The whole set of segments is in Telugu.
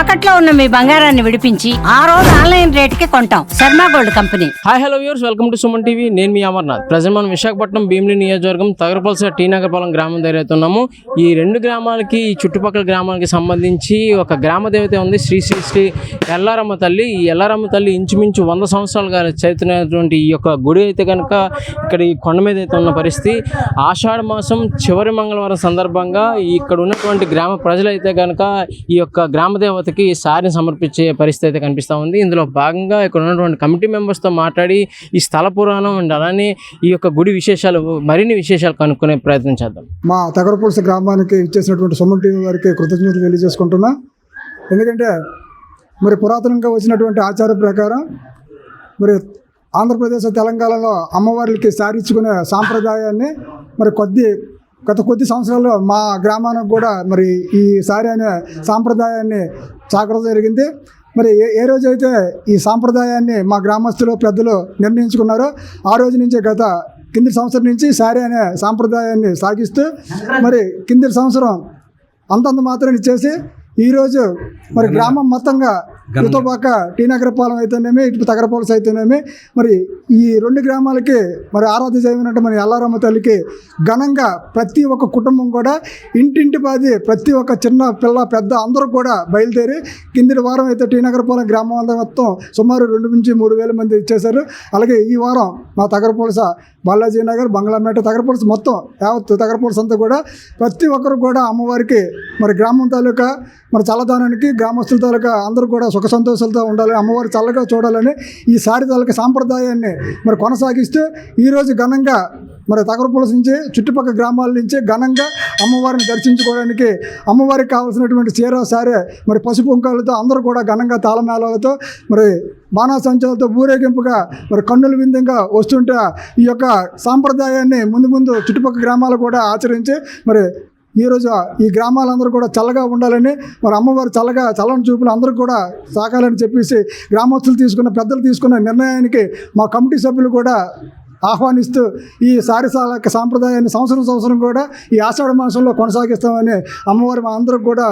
తాకట్లో ఉన్న మీ బంగారాన్ని విడిపించి ఆ రోజు ఆన్లైన్ రేటుకి కొంటాం. Sharma gold company. Hi hello viewers welcome to Suman TV నేను మీ అమర్నాథ్. ప్రజెంట్ మనం విశాఖపట్నం భీమిలి నియోజకవర్గం తగరపల్స టీ నగరపాలెం గ్రామం దగ్గర ఈ రెండు గ్రామాలకి ఈ చుట్టుపక్కల గ్రామాలకి సంబంధించి ఒక గ్రామ దేవత ఉంది శ్రీ శ్రీ శ్రీ ఎల్లారమ్మ తల్లి. ఈ ఎల్లారమ్మ తల్లి ఇంచుమించు వంద సంవత్సరాలుగా చైతన్యటువంటి ఈ యొక్క గుడి అయితే కనుక ఇక్కడ ఈ కొండ మీద అయితే ఉన్న పరిస్థితి. ఆషాఢ మాసం చివరి మంగళవారం సందర్భంగా ఇక్కడ ఉన్నటువంటి గ్రామ ప్రజలైతే కనుక ఈ యొక్క గ్రామ ఈ సారిని సమర్పించే పరిస్థితి అయితే కనిపిస్తూ ఉంది. ఇందులో భాగంగా ఇక్కడ ఉన్నటువంటి కమిటీ మెంబర్స్తో మాట్లాడి ఈ స్థల పురాణం అండ్ అలానే ఈ యొక్క గుడి విశేషాలు మరిన్ని విశేషాలు కనుక్కునే ప్రయత్నం చేద్దాం. మా తగరపులస గ్రామానికి ఇచ్చేసినటువంటి సుమన్ టీవీ వారికి కృతజ్ఞతలు తెలియజేసుకుంటున్నా. ఎందుకంటే మరి పురాతనంగా వచ్చినటువంటి ఆచార ప్రకారం మరి ఆంధ్రప్రదేశ్ తెలంగాణలో అమ్మవార్లకి సారించుకునే సాంప్రదాయాన్ని మరి కొద్ది గత కొద్ది సంవత్సరాల్లో మా గ్రామానికి కూడా మరి ఈ సారి అనే సాంప్రదాయాన్ని చాకడం జరిగింది. మరి ఏ ఏ రోజైతే ఈ సాంప్రదాయాన్ని మా గ్రామస్తులు పెద్దలు నిర్ణయించుకున్నారో ఆ రోజు నుంచే గత కింది సంవత్సరం నుంచి సారీ అనే సాంప్రదాయాన్ని సాగిస్తూ మరి కింది సంవత్సరం అంతంత మాత్రం ఇచ్చేసి ఈరోజు మరి గ్రామం మొత్తంగా ఇతో పక్క టీ నగరపాలెం అయితేనేమి ఇటు తగరపాలెం అయితేనేమి మరి ఈ రెండు గ్రామాలకి మరి ఆరాధ్య చేయమైనట్టు మరి అల్లారమ్మ తల్లికి ఘనంగా ప్రతి ఒక్క కుటుంబం కూడా ఇంటింటి పాది ప్రతి ఒక్క చిన్న పిల్ల పెద్ద అందరూ కూడా బయలుదేరి కిందటి వారం అయితే టీ నగరపాలెం గ్రామం అంతా మొత్తం సుమారు రెండు నుంచి మూడు వేల మంది ఇచ్చేశారు అలాగే ఈ వారం మా తగరపోలస బాలాజీ నగర్ బంగ్లామేట తగరపొలస మొత్తం యావత్ తగరపొలస అంతా కూడా ప్రతి ఒక్కరు కూడా అమ్మవారికి మరి గ్రామం తాలూకా మరి చల్లదానానికి గ్రామస్తుల తాలూకా అందరూ కూడా సుఖ సంతోషాలతో ఉండాలి అమ్మవారి చల్లగా చూడాలని ఈ సారి తాలూకా సాంప్రదాయాన్ని మరి కొనసాగిస్తూ ఈరోజు ఘనంగా మరి తగరపులస నుంచి చుట్టుపక్కల గ్రామాల నుంచి ఘనంగా అమ్మవారిని దర్శించుకోవడానికి అమ్మవారికి కావాల్సినటువంటి చీర సారే మరి పసుపు అందరూ కూడా ఘనంగా తాళమేళాలతో మరి బాణాసంచాలతో ఊరేగింపుగా మరి కన్నుల విందంగా వస్తుంటే ఈ యొక్క సాంప్రదాయాన్ని ముందు ముందు చుట్టుపక్కల గ్రామాలు కూడా ఆచరించి మరి ఈరోజు ఈ గ్రామాలందరూ కూడా చల్లగా ఉండాలని మరి అమ్మవారు చల్లగా చల్లని చూపులు అందరూ కూడా సాగాలని చెప్పేసి గ్రామస్తులు తీసుకున్న పెద్దలు తీసుకున్న నిర్ణయానికి మా కమిటీ సభ్యులు కూడా ఆహ్వానిస్తూ ఈ సారిసాల సాంప్రదాయాన్ని సంవత్సరం సంవత్సరం కూడా ఈ ఆషాఢ మాసంలో కొనసాగిస్తామని అమ్మవారి మా అందరికి కూడా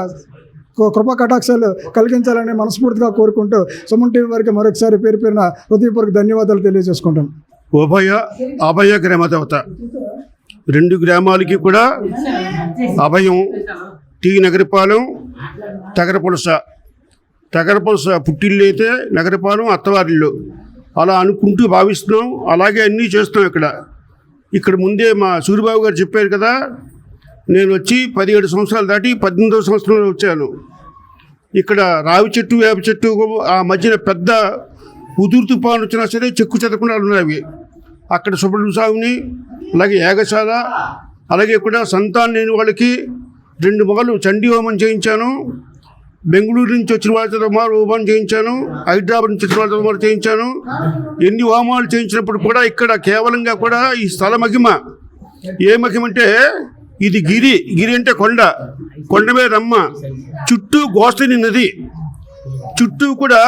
కృపా కటాక్షాలు కలిగించాలని మనస్ఫూర్తిగా కోరుకుంటూ సుమన్ టీవీ వారికి మరొకసారి పేరు పేరున హృదయపూర్వక ధన్యవాదాలు తెలియజేసుకుంటాం. ఉభయ అభయ గ్రామ దేవత. రెండు గ్రామాలకి కూడా అభయం. టీ నగరపాలెం తగరపులస. తగరపులస పుట్టిల్లు అయితే నగరపాలెం అత్తవారిల్లు. అలా అనుకుంటూ భావిస్తున్నాం. అలాగే అన్నీ చేస్తున్నాం ఇక్కడ. ఇక్కడ ముందే మా సూర్యబాబు గారు చెప్పారు కదా నేను వచ్చి పదిహేడు సంవత్సరాలు దాటి పద్దెనిమిదవ సంవత్సరంలో వచ్చాను. ఇక్కడ రావి చెట్టు వేప చెట్టు ఆ మధ్యన పెద్ద ఉదురు తుఫాను వచ్చినా సరే చెక్కు చెదకుండా ఉన్నాయి. అక్కడ సుబ్రహ్మ స్వామిని అలాగే యాగశాల అలాగే కూడా సంతానం లేని వాళ్ళకి రెండు మొగలు చండీ హోమం చేయించాను. బెంగళూరు నుంచి వచ్చిన వాళ్ళతో సుమారు హోమం చేయించాను. హైదరాబాద్ నుంచి వచ్చిన వాళ్ళతో సుమారు చేయించాను. ఎన్ని హోమాలు చేయించినప్పుడు కూడా ఇక్కడ కేవలంగా కూడా ఈ స్థల మహిమ. ఏ మహిమ అంటే ఇది గిరి గిరి అంటే కొండ. కొండ మీద రమ్మ. చుట్టూ గోస్తని నది. చుట్టూ కూడా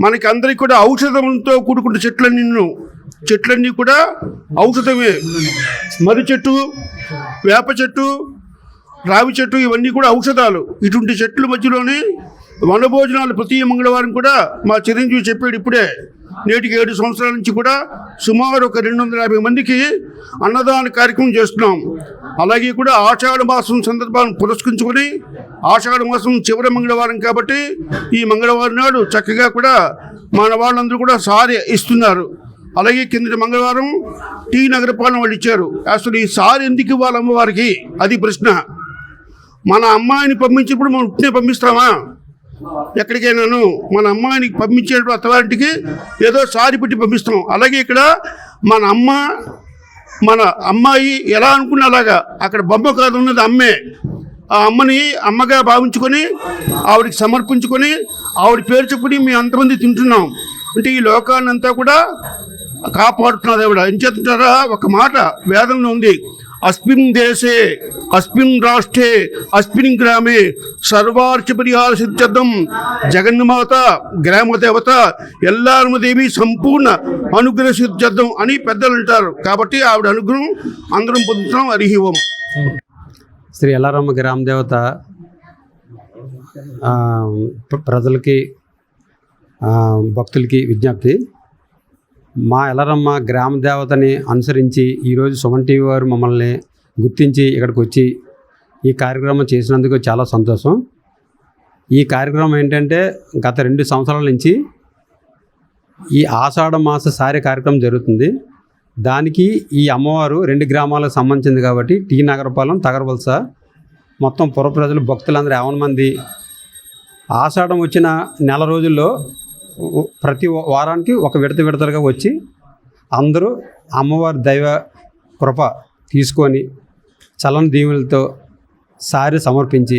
మనకి అందరికి కూడా ఔషధంతో కూడుకున్న చెట్లన్నీ చెట్లన్నీ కూడా ఔషధమే. మర్రి చెట్టు వేప చెట్టు రావి చెట్టు ఇవన్నీ కూడా ఔషధాలు. ఇటువంటి చెట్ల మధ్యలోనే వనభోజనాలు ప్రతి మంగళవారం కూడా మా చిరంజీవి చెప్పాడు ఇప్పుడే. నేటికి ఏడు సంవత్సరాల నుంచి కూడా సుమారు ఒక రెండు వందల యాభై మందికి అన్నదాన కార్యక్రమం చేస్తున్నాం. అలాగే కూడా ఆషాఢ మాసం సందర్భాన్ని పురస్కరించుకొని ఆషాఢ మాసం చివరి మంగళవారం కాబట్టి ఈ మంగళవారం నాడు చక్కగా కూడా మన వాళ్ళందరూ కూడా సారీ ఇస్తున్నారు. అలాగే కిందటి మంగళవారం టీ నగరపాలన వాళ్ళు ఇచ్చారు. అసలు ఈ సారి ఎందుకు ఇవ్వాలి అమ్మవారికి? అది ప్రశ్న. మన అమ్మాయిని పంపించినప్పుడు మనం ఉట్టినే పంపిస్తామా? ఎక్కడికైనాను మన అమ్మాయిని పంపించేటప్పుడు అత్తవారింటికి ఏదో సారి పెట్టి పంపిస్తాం. అలాగే ఇక్కడ మన అమ్మ మన అమ్మాయి ఎలా అనుకున్న అలాగా అక్కడ బొమ్మ కాదు ఉన్నది అమ్మే. ఆ అమ్మని అమ్మగా భావించుకొని ఆవిడకి సమర్పించుకొని ఆవిడ పేరు చెప్పుని మేము అంతమంది తింటున్నాం. అంటే ఈ లోకాన్ని అంతా కూడా కాపాడుతున్నది ఆవిడ. ఏం చేస్తుంటారా? ఒక మాట వేదంలో ఉంది. అస్మిన్ దేశే అస్మిన్ రాష్ట్రే అస్మిన్ గ్రామే సర్వార్చ పరిహార సిద్ధం జగన్మాత గ్రామదేవత ఎల్లారమదేవి సంపూర్ణ అనుగ్రహ సిద్ధం అని పెద్దలు అంటారు. కాబట్టి ఆవిడ అనుగ్రహం అందరం పొందుతున్నాం అరిహివం. శ్రీ ఎల్లారమ్మ గ్రామ దేవత ప్రజలకి భక్తులకి విజ్ఞప్తి. మా ఎలరమ్మ గ్రామ దేవతని అనుసరించి ఈరోజు సుమన్ టీవీ వారు మమ్మల్ని గుర్తించి ఇక్కడికి వచ్చి ఈ కార్యక్రమం చేసినందుకు చాలా సంతోషం. ఈ కార్యక్రమం ఏంటంటే గత రెండు సంవత్సరాల నుంచి ఈ ఆషాఢ మాస సారి కార్యక్రమం జరుగుతుంది. దానికి ఈ అమ్మవారు రెండు గ్రామాలకు సంబంధించింది కాబట్టి టీ నగరపాలెం తగరవలస మొత్తం పుర ప్రజలు భక్తులందరూ యావన మంది. ఆషాఢం వచ్చిన నెల రోజుల్లో ప్రతి వారానికి ఒక విడత విడతలుగా వచ్చి అందరూ అమ్మవారి దైవ కృప తీసుకొని చలన దీవులతో సారి సమర్పించి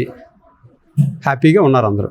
హ్యాపీగా ఉన్నారు అందరూ.